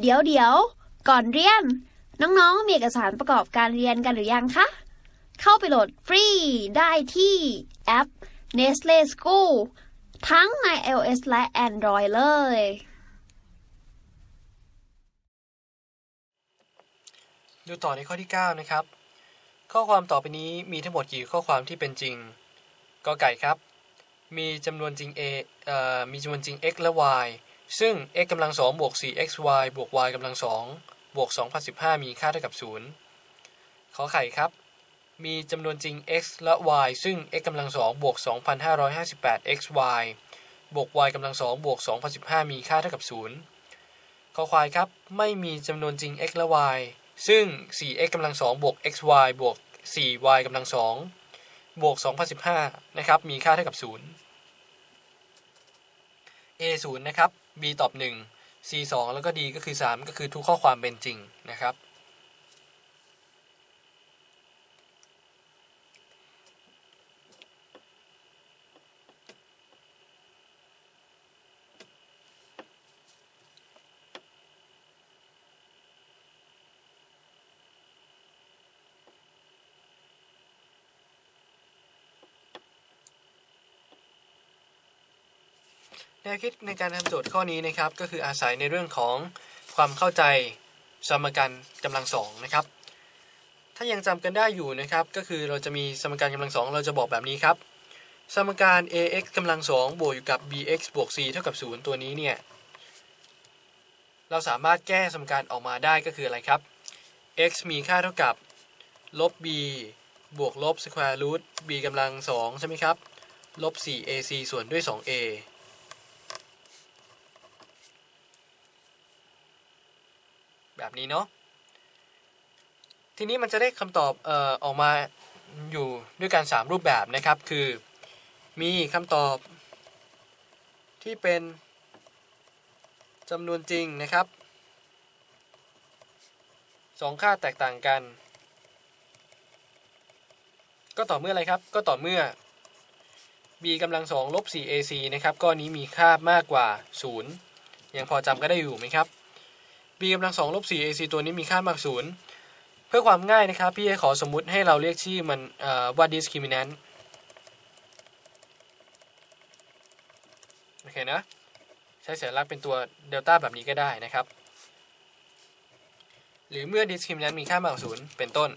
เดี๋ยวเดี๋ยว ก่อนเรียน น้องๆ มีเอกสารประกอบการเรียนกันหรือยังคะ เข้าไปโหลดฟรีได้ที่แอป Nestle School ทั้งใน iOS และ Android เลย ดูต่อในข้อที่ 9 นะครับ ข้อความต่อไปนี้มีทั้งหมดกี่ข้อความที่เป็นจริงกอไก่ครับ มีจำนวนจริง a เอ่อมีจำนวนจริง x และ y ซึ่ง x กำลัง2บวก 4xy บวก y กำลัง2บวก2015 มีค่าเท่ากับ 0 ขอไข่ครับ มีจำนวนจริง x และ y ซึ่ง x กำลัง2บวก 2558xy บวก y กำลัง2บวก2015 มีค่าเท่ากับ 0 ขอควายครับ ไม่มีจำนวนจริง x และ y ซึ่ง 4x กำลัง2บวก xy บวก 4y กำลัง2บวก2015 นะครับ มีค่าเท่ากับ 0 a 0นะครับ b ตอบ1 c 2 แล้วก็ d ก็คือ 3 ก็คือทุกข้อความเป็นจริงนะครับ แนวคิดในการทำโจทย์ข้อนี้นะครับ ก็คืออาศัยในเรื่องของความเข้าใจสมการกำลังสองนะครับ ถ้ายังจำกันได้อยู่นะครับ ก็คือเราจะมีสมการกำลังสองเราจะบอกแบบนี้ครับ สมการ ax กำลังสองบวกอยู่กับ bx บวก c เท่ากับ 0 ตัวนี้เนี่ยเราสามารถแก้สมการออกมาได้ก็คืออะไรครับ x มีค่าเท่ากับลบ b บวกลบ square root b กำลังสองใช่ไหมครับ ลบ 4ac ส่วนด้วย 2a แบบนี้เนาะทีนี้มันจะได้คำตอบเอ่อออกมาอยู่ด้วยกัน 3 รูปแบบนะครับ คือมีคำตอบที่เป็นจำนวนจริงนะครับสองค่าแตกต่างกัน ก็ต่อเมื่ออะไรครับ ก็ต่อเมื่อ b กำลังสองลบ 4ac นะครับ ก้อนนี้มีค่ามากกว่า 0 ยังพอจำก็ได้อยู่ไหมครับ b กำลังสองลบ 4ac ตัวนี้มีค่ามากศูนย์เพื่อความง่ายนะครับ พี่ขอสมมุติให้เราเรียกชื่อมันว่า discriminant โอเคนะ ใช้สัญลักษณ์เป็นตัวเดลต้าแบบนี้ก็ได้นะครับ หรือเมื่อ discriminant มีค่ามากศูนย์เป็นต้น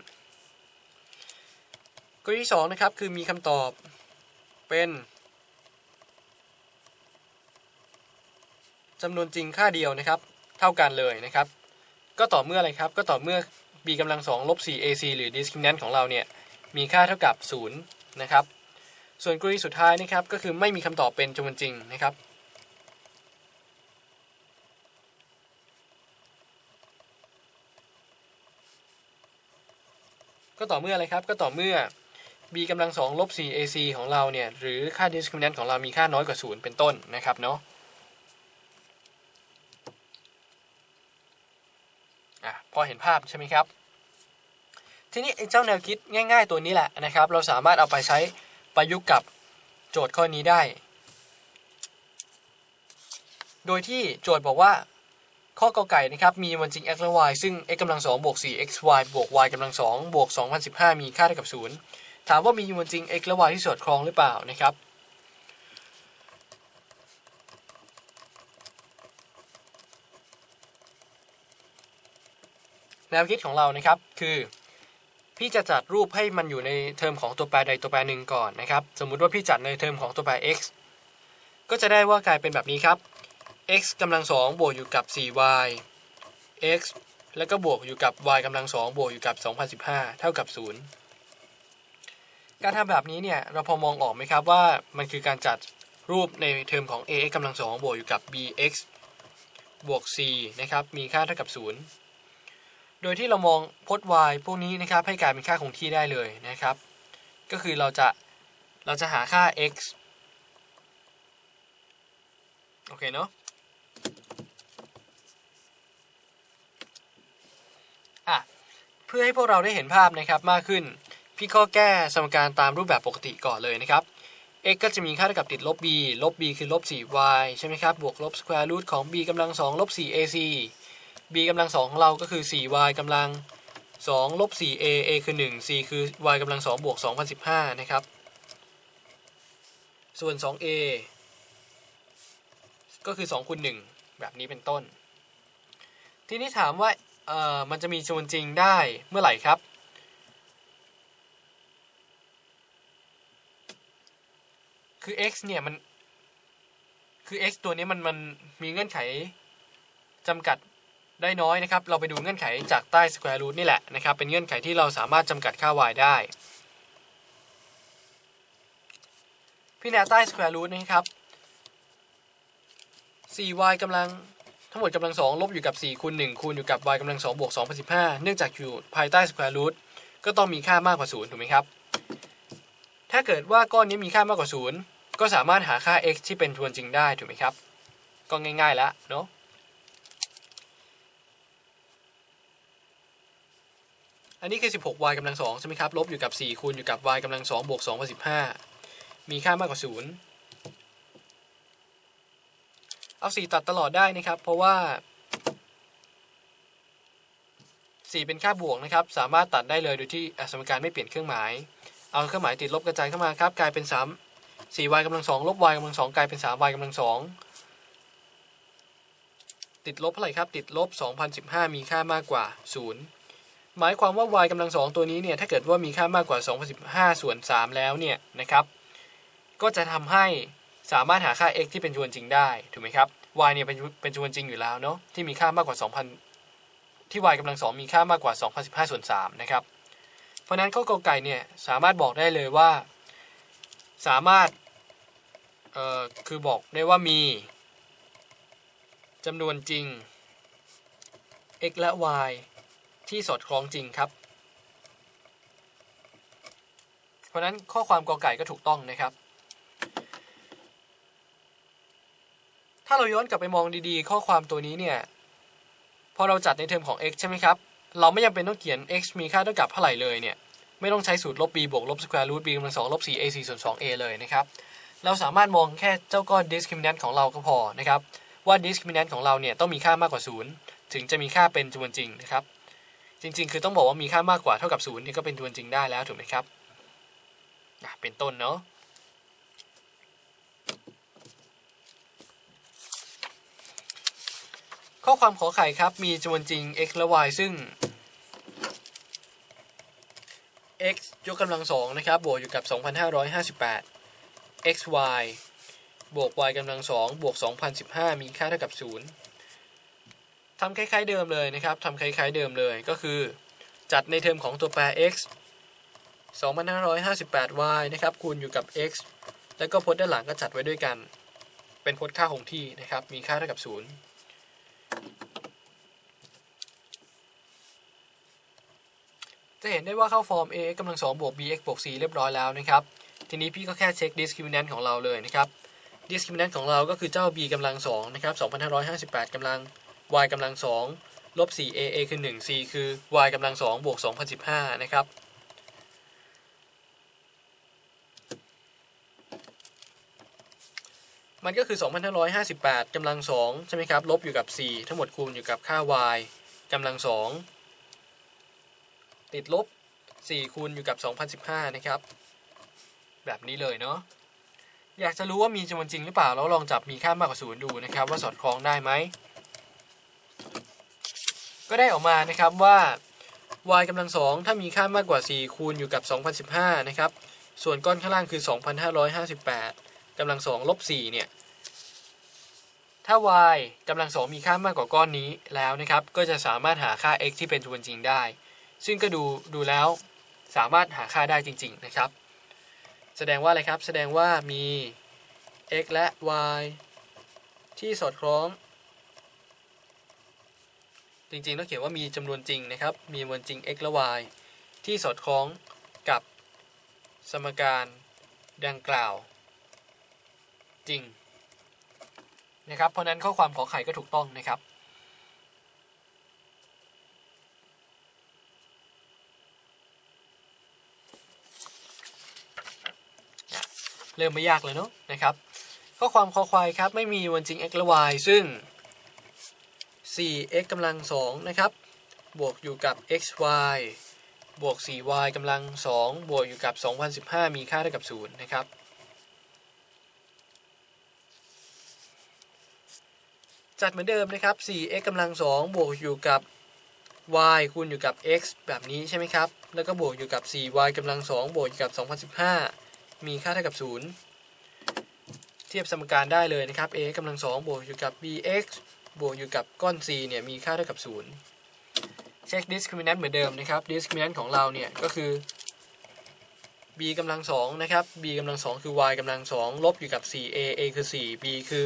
กรณีที่สองนะครับ คือมีคำตอบเป็นจำนวนจริงค่าเดียวนะครับ เท่ากันเลยนะครับ ก็ต่อเมื่ออะไรครับ ก็ต่อเมื่อ b กำลัง2ลบ 4ac หรือ discriminant ของเราเนี่ยมีค่าเท่ากับ 0 นะครับ ส่วนกรณีสุดท้ายนะครับก็คือไม่มีคำตอบเป็นจำนวนจริงนะครับก็ต่อเมื่ออะไรครับ ก็ต่อเมื่อ b กำลัง2ลบ 4ac ของเราเนี่ย หรือค่า discriminant ของเรามีค่าน้อยกว่า 0 เป็นต้นนะครับเนาะ อะพอเห็นภาพใช่ไหมครับ ทีนี้เจ้าแนวคิดง่าย ๆ ตัวนี้แหละนะครับ เราสามารถเอาไปใช้ประยุกต์กับโจทย์ข้อนี้ได้ โดยที่โจทย์บอกว่าข้อกอไก่นะครับ มีวันจริง x และ y ซึ่ง x กำลัง2บวก 4xy บวก y กำลัง2บวก2015 มีค่าเท่ากับ 0 ถามว่ามีวันจริง x และ y ที่สอดคล้องหรือเปล่านะครับ วคิดของเรานะครับคือพี่จะจัดรูปให้มันอยู่ในเทอมของตัวแปรใดตัวแปรหนึ่งก่อนนะครับ สมมุติว่าพี่จัดในเทอมของตัวแปร x ก็จะได้ว่ากลายเป็นแบบนี้ครับ x กำลัง2บวกอยู่กับ 4y x แล้วก็บวกอยู่กับ y กำลัง2บวกอยู่กับ 2015 เท่ากับ 0 การทำแบบนี้เนี่ยเราพอมองออกไหมครับว่ามันคือการจัดรูปในเทอมของ ax กำลัง2บวกอยู่กับ bx บวก c นะครับมีค่าเท่ากับ 0 โดยที่เรามองพจน์ y พวกนี้นะครับให้กลายเป็นค่าคงที่ได้เลยนะครับ ก็คือเราจะเราจะหาค่า x โอเคเนาะอะเพื่อให้พวกเราได้เห็นภาพนะครับมากขึ้น พี่ก็แก้สมการตามรูปแบบปกติก่อนเลยนะครับ x ก็จะมีค่าเท่ากับติดลบ b ลบ b คือลบ 4y ใช่ไหมครับ บวกลบ square root ของ b กำลัง 2 ลบ 4ac b กำลังสองของเราก็คือ 4y กำลัง2ลบ 4a a คือ 1 c คือ y กำลัง2บวก2015 นะครับ ส่วน 2a ก็คือ2คูณ1แบบนี้เป็นต้น ทีนี้ถามว่าเอ่อมันจะมีจำนวนจริงได้เมื่อไหร่ครับ คือ x เนี่ยมัน คือ x ตัวนี้มันมันมีเงื่อนไขจำกัด ได้น้อยนะครับ เราไปดูเงื่อนไขจากใต้ square root นี่แหละนะครับ เป็นเงื่อนไขที่เราสามารถจำกัดค่า y ได้พี่แนวใต้ square root นะครับ 4y กำลังทั้งหมดกำลัง 2 ลบอยู่กับ 4 คูณ 1 คูณอยู่กับ y กำลัง 2 บวก2 15 เนื่องจากอยู่ภายใต้ square root ก็ต้องมีค่ามากกว่า 0 ถูกไหมครับ ถ้าเกิดว่าก้อนนี้มีค่ามากกว่า 0 ก็สามารถหาค่า x ที่เป็นทวนจริงได้ ถูกไหมครับ ก็ง่ายๆแล้วเนาะ อันนี้คือ 16y กำลัง2ใช่ไหมครับ ลบอยู่กับ 4 คูณอยู่กับ y กำลัง2บวก2 15 มีค่ามากกว่า 0 เอา 4 ตัดตลอดได้นะครับ เพราะว่า 4 เป็นค่าบวกนะครับ สามารถตัดได้เลยโดยที่สมการไม่เปลี่ยนเครื่องหมาย เอาเครื่องหมายติดลบกระจายเข้ามาครับ กลายเป็น 3 4y กำลัง2ลบ y กำลัง2กลายเป็น 3y กำลัง2ติดลบเท่าไหร่ครับ ติดลบ 2015 มีค่ามากกว่า 0 หมายความว่า y กำลัง2ตัวนี้เนี่ยถ้าเกิดว่ามีค่ามากกว่า2,15ส่วน3แล้วเนี่ยนะครับ ก็จะทำให้สามารถหาค่า x ที่เป็นจำนวนจริงได้ถูกไหมครับ y เนี่ยเป็นเป็นจำนวนจริงอยู่แล้วเนาะที่มีค่ามากกว่า 2,000 ที่ y กำลัง2มีค่ามากกว่า2015ส่วน3นะครับเพราะฉะนั้นข้อกอไก่เนี่ยสามารถบอกได้เลยว่า สามารถเอ่อคือบอกได้ว่ามีจำนวนจริง x และ y ที่สอดคล้องจริงครับ เพราะนั้นข้อความกอไก่ก็ถูกต้องนะครับ ถ้าเราย้อนกลับไปมองดีๆ ข้อความตัวนี้เนี่ยพอเราจัดในเทอมของ x ใช่ไหมครับ เราไม่จำเป็นต้องเขียน x มีค่าเท่ากับเท่าไหร่เลยเนี่ย ไม่ต้องใช้สูตรลบ b บวกลบ square root b กำลังสองลบ 4 ac ส่วน 2a เลยนะครับ เราสามารถมองแค่เจ้าก้อน discriminant ของเราก็พอนะครับ ว่า discriminant ของเราเนี่ยต้องมีค่ามากกว่า 0 ถึงจะมีค่าเป็นจำนวนจริงนะครับ จริง ๆ คือต้องบอกว่ามีค่ามากกว่าเท่ากับ0นี่ก็เป็นจำนวนจริงได้แล้วถูกไหมครับอะเป็นต้นเนาะข้อความขอไข่ครับมีจำนวนจริง x และ y ซึ่ง x ยกกำลังสองนะครับบวกอยู่กับ 2,558 x y บวก y กำลังสองบวก 2,015 มีค่าเท่ากับ 0 ทำคล้ายๆเดิมเลยนะครับทำคล้ายๆเดิมเลยก็คือจัดในเทอมของตัวแปร x 2,558y นะครับคูณอยู่กับ x แล้วก็พจน์ด้านหลังก็จัดไว้ด้วยกัน เป็นพจน์ค่าคงที่นะครับ มีค่าเท่ากับ 0 จะเห็นได้ว่าเข้าฟอร์ม a x กำลัง2บวก b x บวก c เรียบร้อยแล้วนะครับ ทีนี้พี่ก็แค่เช็ค discriminant ของเราเลยนะครับ discriminant ของเราก็คือเจ้า b กำลัง2นะครับ2,558กำลัง y กำลัง2ลบ 4a a คือ 1 c คือ y กำลัง2บวก2015 นะครับ มันก็คือ 2,558กำลัง2ใช่ไหมครับ ลบอยู่กับ 4 ทั้งหมดคูณอยู่กับค่า y กำลัง2ติดลบ 4 คูณอยู่กับ 2015 นะครับ แบบนี้เลยเนาะอยากจะรู้ว่ามีจำนวนจริงหรือเปล่า แล้วลองจับมีค่ามากกว่าศูนย์ดูนะครับ ว่าสอดคล้องได้ไหม ก็ได้ออกมานะครับว่า y กำลังสองถ้ามีค่ามากกว่า 4 คูณอยู่กับ 2015 นะครับ ส่วนก้อนข้างล่างคือ 2,558กำลังสองลบ4เนี่ย ถ้า y กำลังสองมีค่ามากกว่าก้อนนี้แล้วนะครับ ก็จะสามารถหาค่า x ที่เป็นจำนวนจริงได้ ซึ่งก็ดูดูแล้วสามารถหาค่าได้จริง ๆ นะครับ แสดงว่าอะไรครับ แสดงว่ามี x และ y ที่สอดคล้อง จริงๆต้องเขียนว่ามีจำนวนจริงนะครับ มีจำนวนจริง x และ y ที่สอดคล้องกับสมการดังกล่าว จริงนะครับ เพราะนั้นข้อความขอไข่ก็ถูกต้องนะครับเริ่มไม่ยากเลยเนาะนะครับ ข้อความคอควายครับ ไม่มีวันจริง x และ y ซึ่ง 4x กำลัง2นะครับ บวกอยู่กับ xy บวก 4y กำลัง 2 บวกอยู่กับ 2015 มีค่าเท่ากับ 0 นะครับ จัดเหมือนเดิมนะครับ 4x กำลัง 2 บวกอยู่กับ y คูณอยู่กับ x แบบนี้ใช่ไหมครับ แล้วก็บวกอยู่กับ 4y กำลัง 2 บวกอยู่กับ 2015 มีค่าเท่ากับ 0 เทียบสมการได้เลยนะครับ a กำลัง 2 บวกอยู่กับ bx บวกอยู่กับก้อน c เนี่ยมีค่าเท่ากับ 0 เช็ค discriminant เหมือนเดิมนะครับ discriminant ของเราเนี่ยก็คือ b กำลัง2นะครับ b กำลัง2คือ y กำลัง2ลบอยู่กับ 4a a คือ 4 b คือ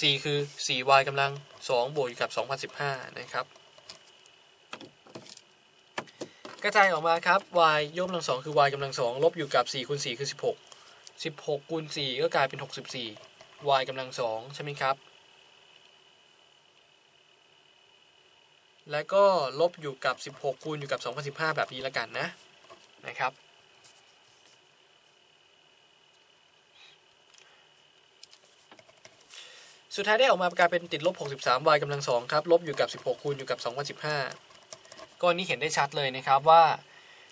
c คือ 4y กำลัง2บวกอยู่กับ 2015 นะครับ กระจายออกมาครับ y ยกกำลัง2คือ y กำลัง2ลบอยู่กับ4คูณ4คือ 16 16คูณ4ก็กลายเป็น 64 y กำลัง2ใช่ไหมครับ แล้วก็ลบอยู่กับ 16 คูณอยู่กับ 2015 แบบนี้ละกันนะนะครับ สุดท้ายได้ออกมากลายเป็นติดลบ 63 y กำลัง2ครับ ลบอยู่กับ 16 คูณอยู่กับ 2015 ก้อนนี้เห็นได้ชัดเลยนะครับว่า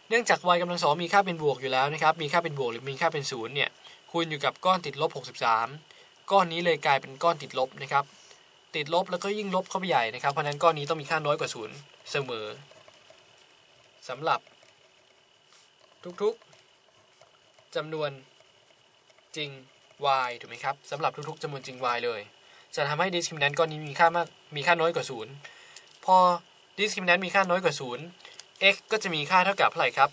เนื่องจาก y กำลัง2มีค่าเป็นบวกอยู่แล้วนะครับ มีค่าเป็นบวกหรือมีค่าเป็นศูนย์เนี่ยคูณอยู่กับก้อนติดลบ 63 ก้อนนี้เลยกลายเป็นก้อนติดลบนะครับ ติดลบแล้วก็ยิ่งลบเข้าไปใหญ่นะครับเพราะนั้นก้อนนี้ต้องมีค่าน้อยกว่าศูนย์เสมอสำหรับ ทุกๆจำนวนจริง y ถูกไหมครับสำหรับทุกๆจำนวนจริง y เลย จะทำให้ discriminant ก้อนนี้มีค่ามากมีค่าน้อยกว่าศูนย์พอ discriminant มีค่าน้อยกว่าศูนย์ x ก็จะมีค่าเท่ากับเท่าไหร่ครับ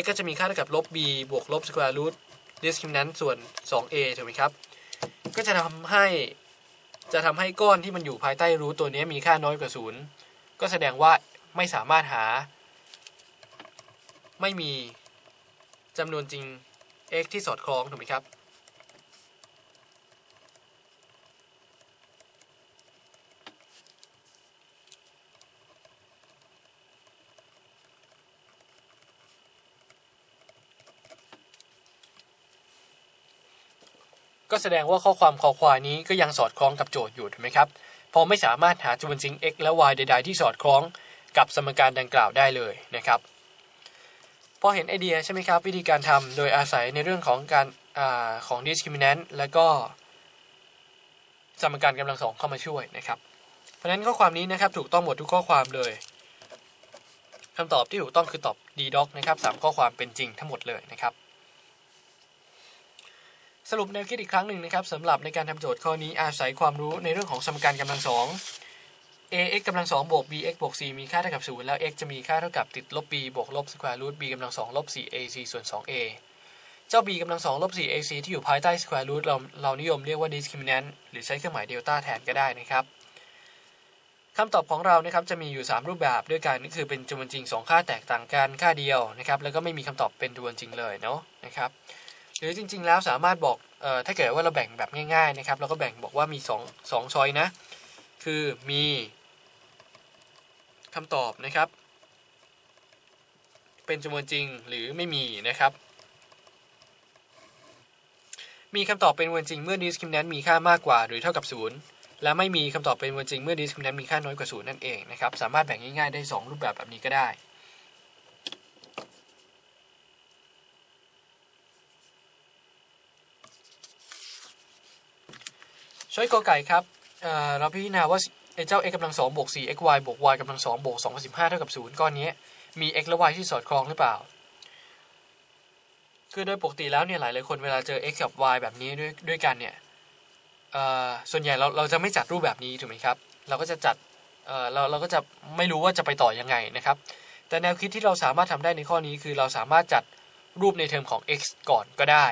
x ก็จะมีค่าเท่ากับลบ b บวกลบ square root discriminant ส่วน 2a ถูกไหมครับ ก็จะทำให้ จะทำให้ก้อนที่มันอยู่ภายใต้รูทตัวนี้มีค่าน้อยกว่าศูนย์ก็แสดงว่าไม่สามารถหา ไม่มีจำนวนจริง x ที่สอดคล้องถูกไหมครับ ก็แสดงว่าข้อความคอควายนี้ก็ยังสอดคล้องกับโจทย์อยู่ถูกไหมครับพอไม่สามารถหาจำนวนจริง x และ y ใด ๆ ที่สอดคล้องกับสมการดังกล่าวได้เลยนะครับ พอเห็นไอเดียใช่ไหมครับ วิธีการทำโดยอาศัยในเรื่องของการอาของ discriminant และก็ สมการกำลังสองเข้ามาช่วยนะครับ เพราะฉะนั้นข้อความนี้นะครับถูกต้องหมดทุกข้อความเลยคำตอบที่ถูกต้องคือตอบ d doc นะครับสามข้อความเป็นจริงทั้งหมดเลยนะครับ สรุปแนวคิดอีกครั้งหนึ่งนะครับสำหรับในการทำโจทย์ข้อนี้อาศัยความรู้ในเรื่องของสมการกำลังสอง ax กำลังสองบวก bx บวก c มีค่าเท่ากับ 0 แล้ว x จะมีค่าเท่ากับติดลบ b บวกลบ square root b กำลังสองลบ 4ac ส่วน 2a เจ้า b กำลังสองลบ 4ac ที่อยู่ภายใต้ square root เราเรานิยมเรียกว่า discriminant หรือใช้เครื่องหมายเดลต้าแทนก็ได้นะครับคำตอบของเรานะครับจะมีอยู่ 3 รูปแบบด้วยกันก็คือเป็นจำนวนจริง 2 ค่าแตกต่างกันค่าเดียวนะครับแล้วก็ไม่มีคำตอบเป็นจำนวนจริงเลยเนาะนะครับ หรือจริง ๆ แล้วสามารถบอกเอ่อถ้าเกิดว่าเราแบ่งแบบง่าย ๆ นะครับ เราก็แบ่งบอกว่ามี2 2ช้อยนะ คือมีคำตอบนะครับ เป็นจำนวนจริงหรือไม่มีนะครับ มีคำตอบเป็นจำนวนจริงเมื่อ discriminant มีค่ามากกว่า หรือเท่ากับ 0 และไม่มีคำตอบเป็นจำนวนจริงเมื่อ discriminant มีค่าน้อยกว่า 0 นั่นเองนะครับ สามารถแบ่งง่ายๆได้ 2 รูปแบบแบบนี้ก็ได้ ช่วยกอไก่ครับเเราพิจารณาว่าเจ้า x กำลัง2บวก4 xy บวก y กำลัง2บวก215เท่ากับ0ก้อนนี้มี x และ y ที่สอดคล้องหรือเปล่า คือโดยปกติแล้วเนี่ยหลายหลายคนเวลาเจอ x กับ y แบบนี้ด้วยด้วยกันเนี่ยส่วนใหญ่เราเราจะไม่จัดรูปแบบนี้ถูกไหมครับ เราก็จะจัดเเราเราก็จะไม่รู้ว่าจะไปต่อยังไงนะครับ แต่แนวคิดที่เราสามารถทำได้ในข้อนี้คือเราสามารถจัดรูปในเทอมของ x ก่อนก็ได้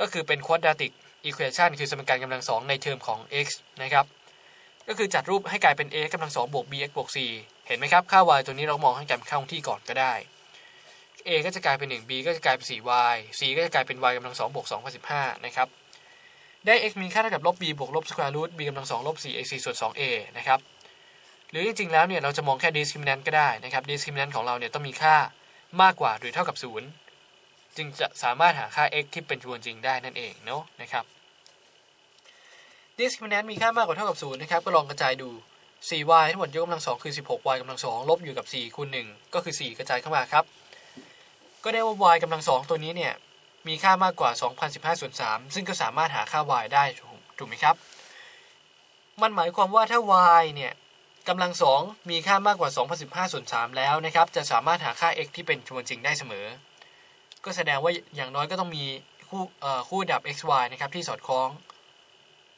ก็คือเป็น quadratic equation คือสมการกำลังสองในเทอมของ x นะครับ ก็คือจัดรูปให้กลายเป็น a กำลังสองบวก bx บวก c เห็นไหมครับ ค่า y ตัวนี้เรามองให้กลายเป็นค่าคงที่ก่อนก็ได้ a ก็จะกลายเป็น 1 b ก็จะกลายเป็น 4y c ก็จะกลายเป็น y กำลังสองบวก2 15นะครับ ได้ x มีค่าเท่ากับลบ b บวกลบ square root b กำลังสองลบ 4ac ส่วน 2a นะครับ หรือจริงๆ แล้วเนี่ยเราจะมองแค่ discriminant ก็ได้นะครับ discriminant ของเราเนี่ยต้องมีค่ามากกว่าหรือเท่ากับ 0 จึงจะสามารถหาค่า x ที่เป็นจำนวนจริงได้นั่นเองเนาะนะครับ discriminant มีค่ามากกว่าเท่ากับ0นะครับ ก็ลองกระจายดู 4y ทั้งหมดยกกำลังสองคือ 16y กำลังสองลบอยู่กับ 4คูณ1ก็คือ 4 กระจายเข้ามาครับ ก็ได้ว่า y กำลังสองตัวนี้เนี่ย มีค่ามากกว่า 2015ส่วน3ซึ่งก็สามารถหาค่า y ได้ถูกไหมครับ มันหมายความว่าถ้า y เนี่ยกำลังสองมีค่ามากกว่า 2015ส่วน3แล้วนะครับ จะสามารถหาค่า x ที่เป็นจำนวนจริงได้เสมอ ก็แสดงว่าอย่างน้อยก็ต้องมีคู่คู่ดับ x y นะครับที่สอดคล้อง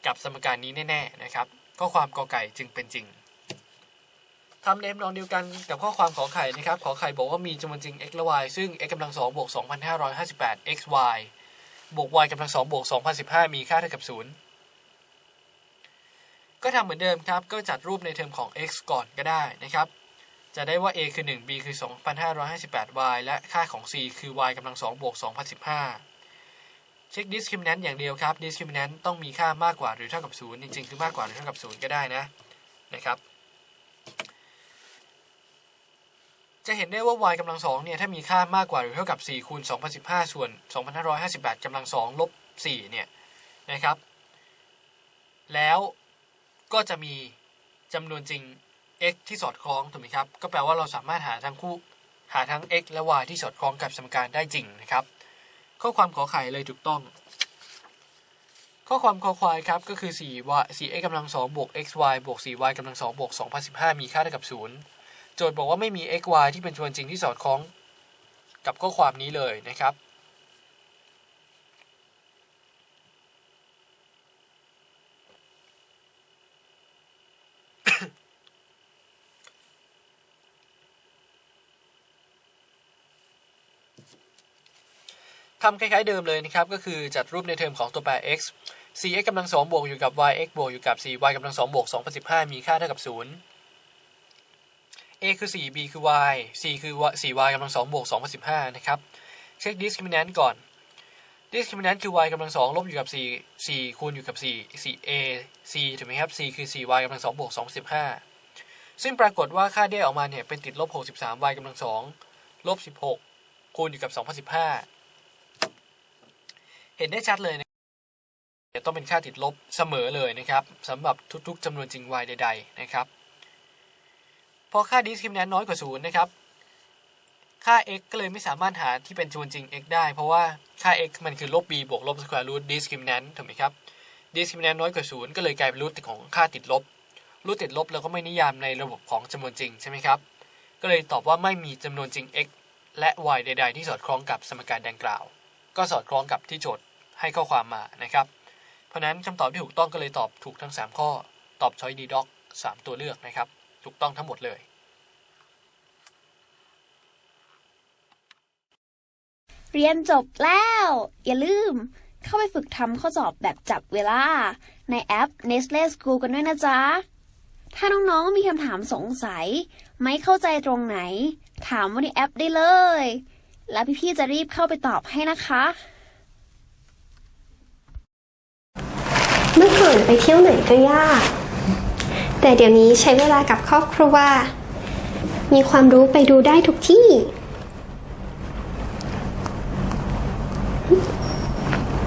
กับสมการนี้แน่ๆนะครับข้อความกอไก่จึงเป็นจริงทำในทำนองเดียวกันกับข้อความขอไข่นะครับขอไข่บอกว่ามีจำนวนจริง x และ y ซึ่ง x กำลังสองบวก2,558 x y บวก y กำลังสองบวก2,015 มีค่าเท่ากับ0ก็ทำเหมือนเดิมครับ ก็จัดรูปในเทอมของ x ก่อนก็ได้นะครับ จะได้ว่า a คือ 1 b คือ 2,558 y และค่าของ c คือ y กำลัง2บวก2,015 เช็ค discriminant อย่างเดียวครับ discriminant ต้องมีค่ามากกว่าหรือเท่ากับ 0 จริง ๆ คือมากกว่าหรือเท่ากับ 0 ก็ได้นะนะครับ จะเห็นได้ว่า y กำลัง2เนี่ยถ้ามีค่ามากกว่าหรือเท่ากับ 4 คูณ 2015 ส่วน 2558กำลัง2ลบ4เนี่ยนะครับ แล้วก็จะมีจำนวนจริง x ที่สอดคล้องถูกไหมครับ ก็แปลว่าเราสามารถหาทั้งคู่หาทั้ง x และ y ที่สอดคล้องกับสมการได้จริงนะครับ ข้อความขอไข่เลยถูกต้อง ข้อความคอควายครับก็คือ 4y 4x กำลัง2บวก xy บวก 4y กำลัง2บวก2015 มีค่าเท่ากับ 0 โจทย์บอกว่าไม่มี x y ที่เป็นจำนวนจริงที่สอดคล้องกับข้อความนี้เลยนะครับ ทำคล้ายๆเดิมเลยนะครับ ก็คือจัดรูปในเทอมของตัวแปร x 4x กำลัง2บวกอยู่กับ yx บวกอยู่กับ 4y กำลัง2บวก2015 มีค่าเท่ากับ 0 a คือ 4 b คือ y c คือ 4y กำลัง2บวก2015 นะครับ เช็ค discriminant ก่อน discriminant คือ y กำลัง2ลบอยู่กับ 4 4 คูณอยู่กับ 4 4a c ถูกไหมครับ c คือ 4y กำลัง2บวก2015 ซึ่งปรากฏว่าค่าได้ออกมาเนี่ยเป็นติดลบ 63y กำลัง2ลบ 16 คูณอยู่กับ 2015 เห็นได้ชัดเลยนะต้องเป็นค่าติดลบเสมอเลยนะครับสำหรับทุกๆจำนวนจริง y ใด ๆ นะครับ พอค่า discriminant น้อยกว่า0นะครับ ค่า x ก็เลยไม่สามารถหาที่เป็นจำนวนจริง x ได้ เพราะว่าค่า x มันคือลบ b บวกลบ square root discriminant ถูกไหมครับ discriminant น้อยกว่า0ก็เลยกลายเป็นรูทของค่าติดลบ รูทติดลบเราก็ไม่นิยามในระบบของจำนวนจริงใช่ไหมครับ ก็เลยตอบว่าไม่มีจำนวนจริง x และ y ใด ๆ ที่สอดคล้องกับสมการดังกล่าว ก็สอดคล้องกับที่โจทย์ให้ข้อความมานะครับ เพราะฉะนั้นคำตอบที่ถูกต้องก็เลยตอบถูกทั้ง 3 ข้อ ตอบช้อยดีด็อก3ตัวเลือกนะครับ ถูกต้องทั้งหมดเลยเรียนจบแล้ว อย่าลืม เข้าไปฝึกทำข้อสอบแบบจับเวลา ในแอป Nestle School กันด้วยนะจ๊ะ ถ้าน้องๆมีคำถามสงสัย ไม่เข้าใจตรงไหน ถามว่าในแอปได้เลย แล้วพี่ๆจะรีบเข้าไปตอบให้นะคะ เมื่อก่อนไปเที่ยวไหนก็ยาก แต่เดี๋ยวนี้ใช้เวลากับครอบครัว มีความรู้ไปดูได้ทุกที่